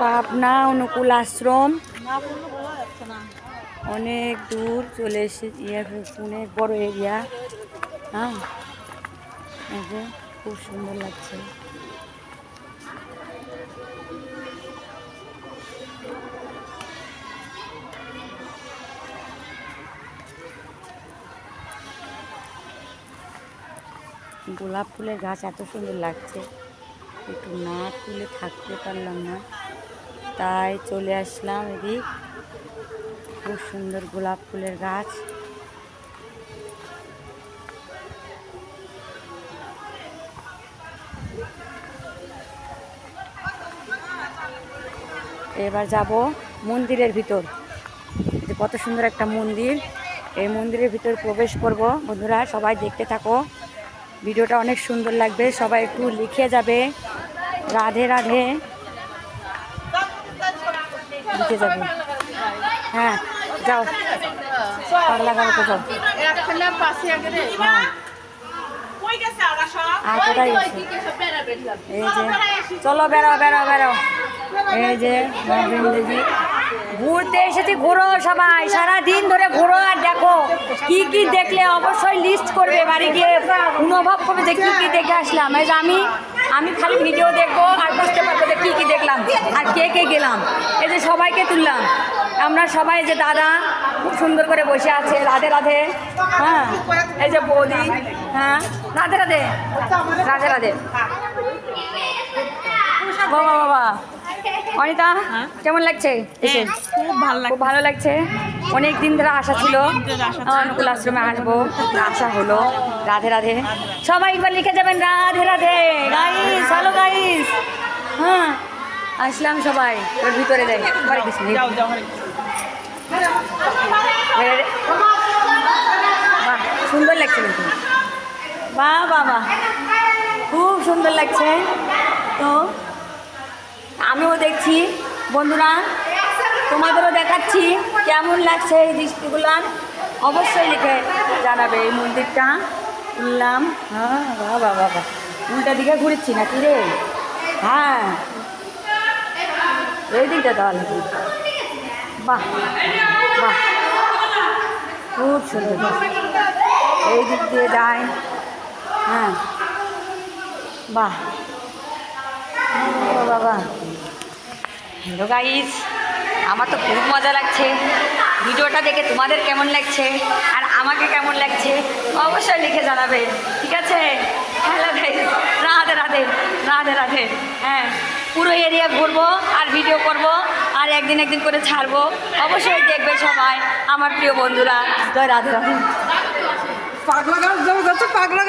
পাবনা অনুকূল আশ্রম। অনেক দূর চলে এসে ইয়ে অনেক বড় এরিয়া হ্যাঁ খুব সুন্দর লাগছে। গোলাপ ফুলের গাছ এত সুন্দর লাগছে। একটু না তুলে থাকতে পারলাম না। তাই চলে আসলাম এদিক। খুব সুন্দর গোলাপ ফুলের গাছ। এবার যাব মন্দিরের ভিতর। কত সুন্দর একটা মন্দির। এই মন্দিরের ভিতর প্রবেশ করব। বন্ধুরা, সবাই দেখতে থাকো। ভিডিওটা অনেক সুন্দর লাগবে। সবাই একটু লিখে যাবে। রাধে রাধে। হ্যাঁ যাও। পাগলা হ্যাঁ। এই যে, চলো বেরো বেরো বেরো এই যে নবীনদেবী ঘুরতে এসেছি, ঘুরো সবাই। সারা দিন ধরে ঘুরো আর দেখো, কি কি দেখলে অবশ্যই লিস্ট করবে বাড়ি গিয়ে। অনুভব করবে যে কি কি দেখে আসলাম। এই যে আমি আমি খালি ভিডিও দেখব আর বুঝতে পারব যে কী কী দেখলাম আর কে কে গেলাম। এই যে সবাইকে তুললাম। আমরা সবাই যে দাদা খুব সুন্দর করে বসে আছে রাধে রাধে। হ্যাঁ এই যে বৌদি হ্যাঁ রাধে রাধে। রাধে রাধে। বাবা বাবা অনিতা কেমন লাগছে? খুব ভালো ভালো লাগছে। অনেক দিন ধরে আশা ছিল। অনুকূল আশ্রমে আসব। আশা হলো রাধে রাধে। সবাই একবার লিখে যাবেন Radhe Radhe. Guys hello guys হ্যাঁ আসলাম সবাই। ওর ভিতরে যাও বেরে- বাহ সুন্দর লাগছে কিন্তু। বাহ বাহ বাহ। খুব সুন্দর লাগছে। তো আমিও দেখছি। বন্ধুরা তোমাদেরও দেখাচ্ছি কেমন লাগছে এই দৃষ্টিগুলো। অবশ্যই লিখে জানাবে এই মন্দিরটা। শুনলাম হ্যাঁ বাহ বাহ উল্টা দিকে ঘুরেছি নাকি রে? হ্যাঁ। এই দিকটা তাহলে। বাহ বাহ। খুব সুন্দর এই দিক দিয়ে যায় হ্যাঁ। বাহ। বাবা হ্যালো গাইস আমার তো খুব মজা লাগছে। ভিডিওটা দেখে তোমাদের কেমন লাগছে? আর আমাকে কেমন লাগছে? অবশ্যই লিখে জানাবে, ঠিক আছে? Hello guys Radhe Radhe Radhe Radhe. হ্যাঁ পুরো এরিয়া ঘুরবো আর ভিডিও করব আর একদিন একদিন করে ছাড়বো। অবশ্যই দেখবে সবাই, আমার প্রিয় বন্ধুরা। জয় রাধে রাধে। পাগলা গাছ যাচ্ছে পাগলা